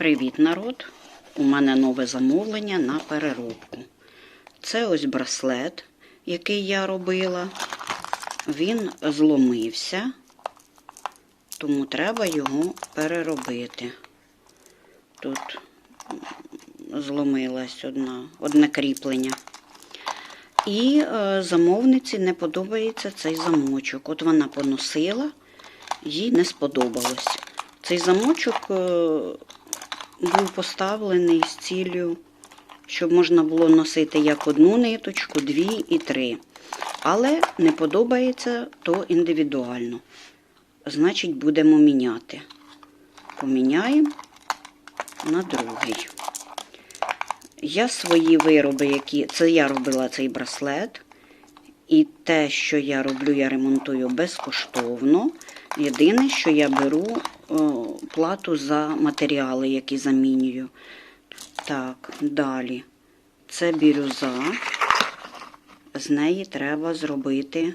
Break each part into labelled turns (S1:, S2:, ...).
S1: Привіт, народ! У мене нове замовлення на переробку. Це ось браслет, який я робила. Він зломився, тому треба його переробити. Тут зломилась одна, одне кріплення. І е, замовниці не подобається цей замочок. От вона поносила, їй не сподобалось. Цей замочок е, був поставлений з ціллю, щоб можна було носити як одну ниточку, дві і три. Але не подобається то індивідуально. Значить, будемо міняти. Поміняємо на другий. Я свої вироби, які. Це я робила цей браслет. І те, що я роблю, я ремонтую безкоштовно. Єдине, що я беру плату за матеріали, які замінюю. Так, далі. Це бірюза. З неї треба зробити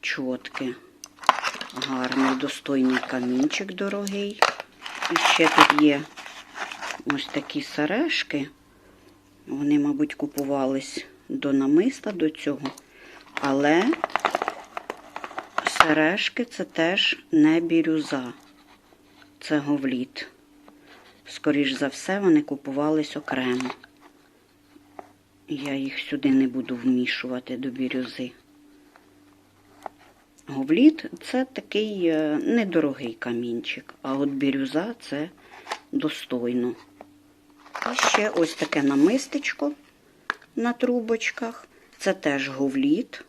S1: чотки. Гарний, достойний камінчик дорогий. І ще тут є ось такі сережки. Вони, мабуть, купувались до намиста до цього. Але сережки це теж не бірюза. Це говліт. Скоріш за все, вони купувались окремо. Я їх сюди не буду вмішувати до бірюзи. Говліт це такий е, недорогий камінчик, а от бірюза це достойно. І ще ось таке намистечко на трубочках. Це теж говліт.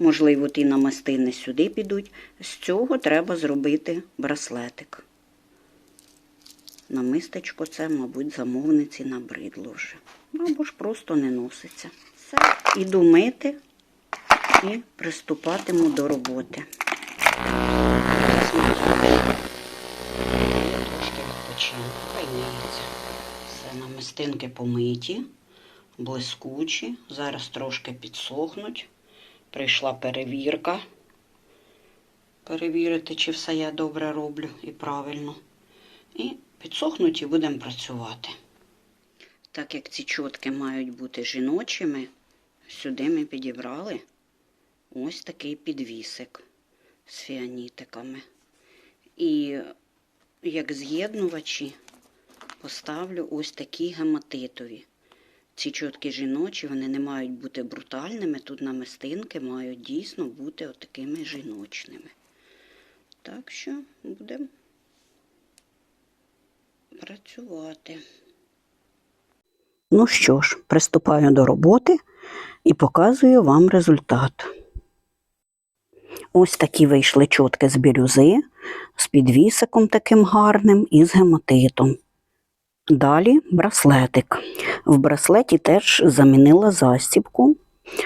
S1: Можливо, ті намистини сюди підуть. З цього треба зробити браслетик. Намистечко це, мабуть, замовниці набридло вже. Або ж просто не носиться. Все, іду мити і приступатиму до роботи. Трошки відпочину. Все намистинки помиті, блискучі. Зараз трошки підсохнуть. Прийшла перевірка. Перевірити, чи все я добре роблю і правильно. І підсохнуть і будемо працювати. Так як ці чотки мають бути жіночими, сюди ми підібрали ось такий підвісик з фіанітиками. І як з'єднувачі поставлю ось такі гематитові. Ці чотки жіночі, вони не мають бути брутальними. Тут намистинки мають дійсно бути отакими жіночними. Так що будемо працювати. Ну що ж, приступаю до роботи і показую вам результат. Ось такі вийшли чотки з бірюзи, з підвісиком таким гарним і з гематитом. Далі браслетик. В браслеті теж замінила застібку.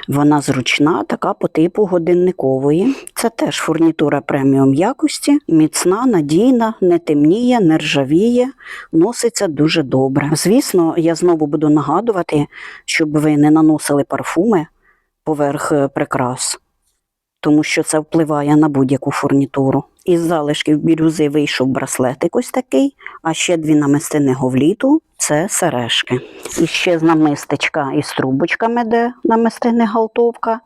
S1: Вона зручна, така по типу годинникової. Це теж фурнітура преміум якості, міцна, надійна, не темніє, не ржавіє, носиться дуже добре. Звісно, я знову буду нагадувати, щоб ви не наносили парфуми поверх е, прикрас, тому що це впливає на будь-яку фурнітуру. Із залишків бірюзи вийшов браслетик ось такий, а ще дві намистини говліту це сережки. І ще з намистечка із трубочками, де намистини галтовка,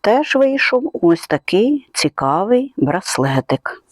S1: теж вийшов ось такий цікавий браслетик.